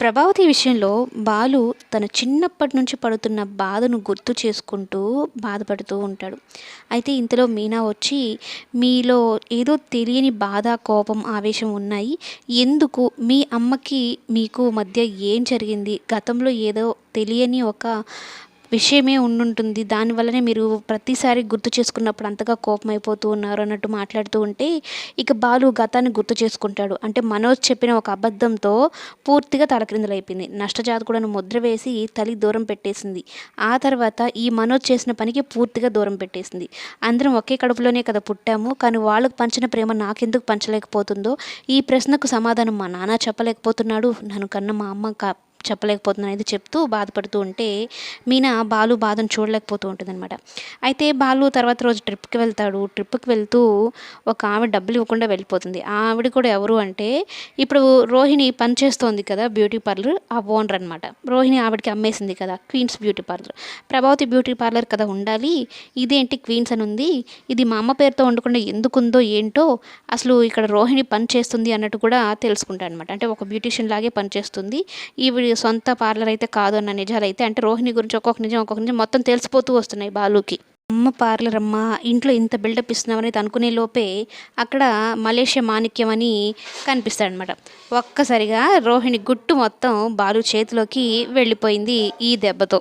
ప్రభావతి విషయంలో బాలు తన చిన్నప్పటి నుంచి పడుతున్న బాధను గుర్తు చేసుకుంటూ బాధపడుతూ ఉంటాడు. అయితే ఇంతలో మీనా వచ్చి మీలో ఏదో తెలియని బాధ కోపం ఆవేశం ఉన్నాయి. ఎందుకు? మీ అమ్మకి మీకు మధ్య ఏం జరిగింది? గతంలో ఏదో తెలియని ఒక విషయమే ఉండుంటుంది. దానివల్లనే మీరు ప్రతిసారి గుర్తు చేసుకున్నప్పుడు అంతగా కోపం అయిపోతూ ఉన్నారు అన్నట్టు మాట్లాడుతూ ఉంటే ఇక బాలు గతాన్ని గుర్తు చేసుకుంటాడు. అంటే మనోజ్ చెప్పిన ఒక అబద్ధంతో పూర్తిగా తలక్రిందులైపోయింది. నష్టజాతకుడను ముద్ర వేసి తల్లి దూరం పెట్టేసింది. ఆ తర్వాత ఈ మనోజ్ చేసిన పనికి పూర్తిగా దూరం పెట్టేసింది. అందరం ఒకే కడుపులోనే కదా పుట్టాము. కానీ వాళ్ళకు పంచిన ప్రేమ నాకెందుకు పంచలేకపోతుందో? ఈ ప్రశ్నకు సమాధానం మా నాన్న చెప్పలేకపోతున్నాడు. నన్ను కన్న మా అమ్మ కా చెప్పలేకపోతున్నాను అనేది చెప్తూ బాధపడుతూ ఉంటే మీనా బాలు బాధను చూడలేకపోతూ ఉంటుందన్నమాట. అయితే బాలు తర్వాత రోజు ట్రిప్కి వెళ్తాడు. ట్రిప్కి వెళ్తూ ఒక ఆవిడ డబ్బులు ఇవ్వకుండా వెళ్ళిపోతుంది. ఆ ఆవిడ కూడా ఎవరు అంటే ఇప్పుడు రోహిణి పని చేస్తోంది కదా బ్యూటీ పార్లర్ ఆ ఓనర్ అనమాట రోహిణి ఆవిడకి అమ్మేసింది కదా queens beauty parlour. Prabhavati beauty parlour కదా ఉండాలి. ఇదేంటి క్వీన్స్ అని ఉంది? ఇది మా అమ్మ పేరుతో ఉండకుండా ఎందుకుందో ఏంటో అసలు ఇక్కడ రోహిణి పని చేస్తుంది అన్నట్టు కూడా తెలుసుకుంటాను అనమాట అంటే ఒక బ్యూటీషియన్ లాగే పనిచేస్తుంది ఈవిడ సొంత పార్లర్ అయితే కాదు అన్న నిజాలు అయితే అంటే రోహిణి గురించి ఒక్కొక్క నిజం ఒక్కొక్క నిజం మొత్తం తెలిసిపోతూ వస్తున్నాయి బాలుకి. అమ్మ పార్లర్ అమ్మ ఇంట్లో ఇంత బిల్డప్ ఇస్తున్నాం అనేది అనుకునే లోపే అక్కడ మలేషియా మాణిక్యం అని కనిపిస్తాడనమాట ఒక్కసారిగా రోహిణి గుట్టు మొత్తం బాలు చేతిలోకి వెళ్ళిపోయింది ఈ దెబ్బతో.